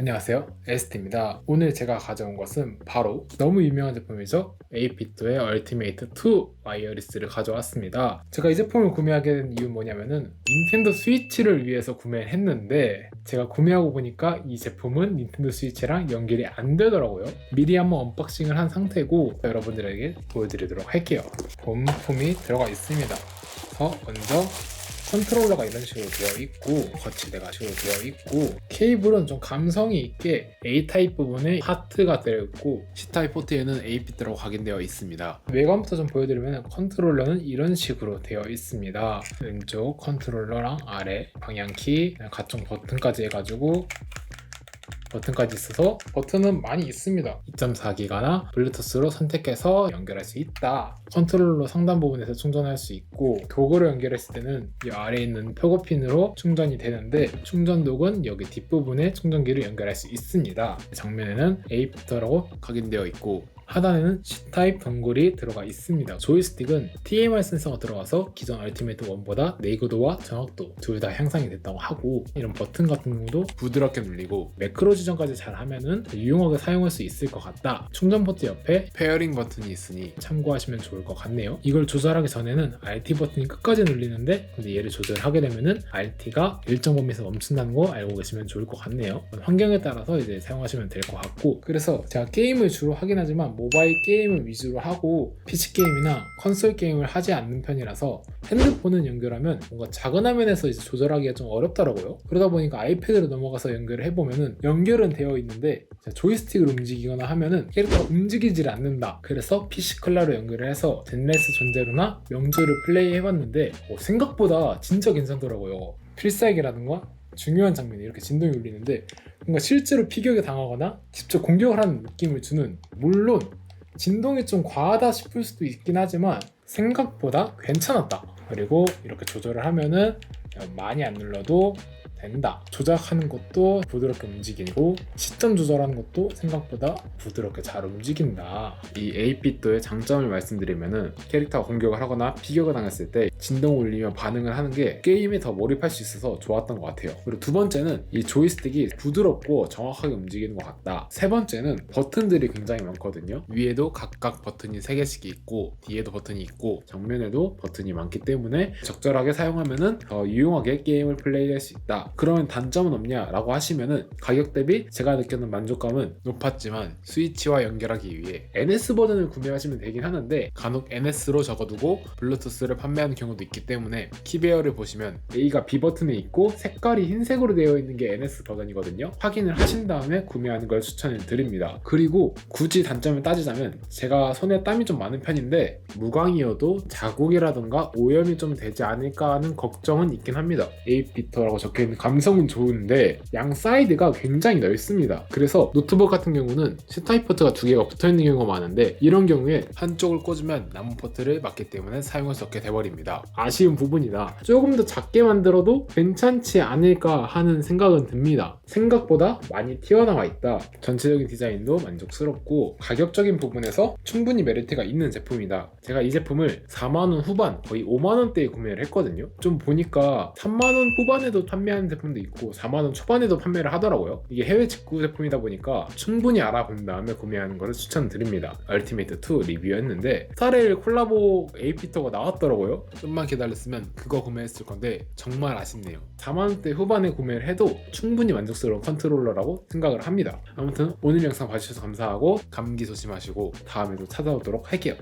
안녕하세요. 에스트입니다. 오늘 제가 가져온 것은 바로 너무 유명한 제품이죠. 에이피토의 얼티메이트 2 와이어리스를 가져왔습니다. 제가 이 제품을 구매하게 된 이유는 뭐냐면은 닌텐도 스위치를 위해서 구매를 했는데 제가 구매하고 보니까 이 제품은 닌텐도 스위치랑 연결이 안 되더라고요. 미리 한번 언박싱을 한 상태고 여러분들에게 보여드리도록 할게요. 본품이 들어가 있습니다. 그래서 먼저 컨트롤러가 이런 식으로 되어 있고 거치대가 식으로 되어 있고 케이블은 좀 감성이 있게 A 타입 부분에 하트가 되어 있고 C 타입 포트에는 A 피트라고 각인되어 있습니다. 외관부터 좀 보여드리면 컨트롤러는 이런 식으로 되어 있습니다. 왼쪽 컨트롤러랑 아래 방향키 각종 버튼까지 해가지고 버튼까지 있어서 버튼은 많이 있습니다. 2.4기가나 블루투스로 선택해서 연결할 수 있다. 컨트롤러 상단 부분에서 충전할 수 있고 도구로 연결했을 때는 이 아래에 있는 표고핀으로 충전이 되는데 충전 독은 여기 뒷부분에 충전기를 연결할 수 있습니다. 정면에는 A부터라고 각인되어 있고 하단에는 C타입 동굴이 들어가 있습니다. 조이스틱은 TMR 센서가 들어가서 기존 얼티메이트 1보다 내구도와 정확도 둘 다 향상이 됐다고 하고 이런 버튼 같은 경우도 부드럽게 눌리고 매크로 지정까지 잘 하면은 유용하게 사용할 수 있을 것 같다. 충전 포트 옆에 페어링 버튼이 있으니 참고하시면 좋을 것 같네요. 이걸 조절하기 전에는 RT 버튼이 끝까지 눌리는데 근데 얘를 조절하게 되면은 RT가 일정 범위에서 멈춘다는 거 알고 계시면 좋을 것 같네요. 환경에 따라서 이제 사용하시면 될 것 같고 그래서 제가 게임을 주로 하긴 하지만 모바일 게임을 위주로 하고 PC 게임이나 콘솔 게임을 하지 않는 편이라서 핸드폰은 연결하면 뭔가 작은 화면에서 이제 조절하기가 좀 어렵더라고요. 그러다 보니까 아이패드로 넘어가서 연결을 해보면은 연결은 되어 있는데 조이스틱을 움직이거나 하면은 캐릭터가 움직이질 않는다. 그래서 PC 컬러로 연결을 해서 젠레스 존재로나 명조를 플레이 해봤는데 어, 생각보다 진짜 괜찮더라고요. 필살기라든가 중요한 장면이 이렇게 진동이 울리는데 뭔가 실제로 피격에 당하거나 직접 공격을 하는 느낌을 주는 물론 진동이 좀 과하다 싶을 수도 있긴 하지만 생각보다 괜찮았다. 그리고 이렇게 조절을 하면은 많이 안 눌러도 된다. 조작하는 것도 부드럽게 움직이고 시점 조절하는 것도 생각보다 부드럽게 잘 움직인다. 이 A빛도의 장점을 말씀드리면은 캐릭터가 공격을 하거나 피격을 당했을 때 진동을 울리며 반응을 하는 게 게임에 더 몰입할 수 있어서 좋았던 것 같아요. 그리고 두 번째는 이 조이스틱이 부드럽고 정확하게 움직이는 것 같다. 세 번째는 버튼들이 굉장히 많거든요. 위에도 각각 버튼이 3개씩 있고 뒤에도 버튼이 있고 정면에도 버튼이 많기 때문에 적절하게 사용하면은 더 유용하게 게임을 플레이할 수 있다. 그러면 단점은 없냐라고 하시면은 가격 대비 제가 느끼는 만족감은 높았지만 스위치와 연결하기 위해 NS 버전을 구매하시면 되긴 하는데 간혹 NS로 적어두고 블루투스를 판매하는 경우 도 있기 때문에 키베어를 보시면 A가 B 버튼에 있고 색깔이 흰색으로 되어 있는 게 NS 버전이거든요 확인을 하신 다음에 구매하는 걸 추천을 드립니다 그리고 굳이 단점을 따지자면 제가 손에 땀이 좀 많은 편인데 무광이어도 자국이라던가 오염이 좀 되지 않을까 하는 걱정은 있긴 합니다 에이피터라고 적혀있는 감성은 좋은데 양 사이드가 굉장히 넓습니다. 그래서 노트북 같은 경우는 C타입 포트가 두 개가 붙어 있는 경우가 많은데 이런 경우에 한쪽을 꽂으면 남은 포트를 막기 때문에 사용할 수 없게 돼버립니다. 아쉬운 부분이다. 조금 더 작게 만들어도 괜찮지 않을까 하는 생각은 듭니다. 생각보다 많이 튀어나와 있다. 전체적인 디자인도 만족스럽고 가격적인 부분에서 충분히 메리트가 있는 제품이다. 제가 이 제품을 4만원 후반 거의 5만원대에 구매를 했거든요. 좀 보니까 3만원 후반에도 판매하는 제품도 있고 4만원 초반에도 판매를 하더라고요. 이게 해외 직구 제품이다 보니까 충분히 알아본 다음에 구매하는 것을 추천드립니다. 얼티메이트 2 리뷰였는데 스타레일 콜라보 에이피터가 나왔더라고요. 좀만 기다렸으면 그거 구매했을 건데 정말 아쉽네요. 4만원대 후반에 구매를 해도 충분히 만족스러운 컨트롤러라고 생각을 합니다. 아무튼 오늘 영상 봐주셔서 감사하고 감기 조심하시고 다음에도 찾아오도록 할게요.